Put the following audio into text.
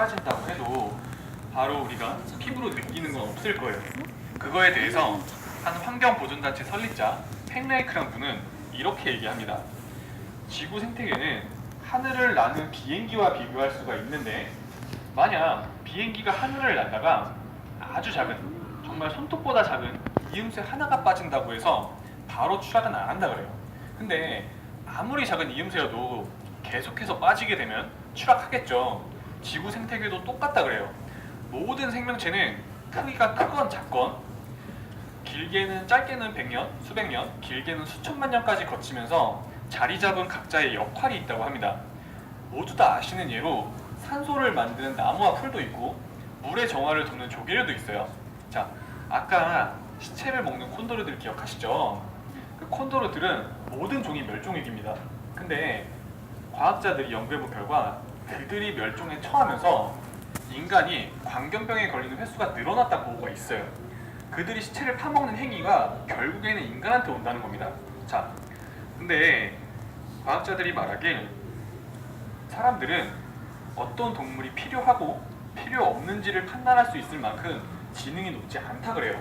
사라진다고 해도 바로 우리가 피부로 느끼는 건 없을 거예요. 그거에 대해서 한 환경보존단체 설립자 팽레이크란 분은 이렇게 얘기합니다. 지구 생태계는 하늘을 나는 비행기와 비교할 수가 있는데 만약 비행기가 하늘을 날다가 아주 작은 정말 손톱보다 작은 이음새 하나가 빠진다고 해서 바로 추락은 안 한다 그래요. 근데 아무리 작은 이음새여도 계속해서 빠지게 되면 추락하겠죠. 지구 생태계도 똑같다 그래요. 모든 생명체는 크기가 크건 작건 길게는 짧게는 100년, 수백 년, 길게는 수천만 년까지 거치면서 자리 잡은 각자의 역할이 있다고 합니다. 모두 다 아시는 예로 산소를 만드는 나무와 풀도 있고 물의 정화를 돕는 조개류도 있어요. 자, 아까 시체를 먹는 콘도르들 기억하시죠? 그 콘도르들은 모든 종이 멸종위기입니다. 근데 과학자들이 연구해본 결과 그들이 멸종에 처하면서 인간이 광견병에 걸리는 횟수가 늘어났다는 보고가 있어요. 그들이 시체를 파먹는 행위가 결국에는 인간한테 온다는 겁니다. 자, 근데 과학자들이 말하길 사람들은 어떤 동물이 필요하고 필요 없는지를 판단할 수 있을 만큼 지능이 높지 않다 그래요.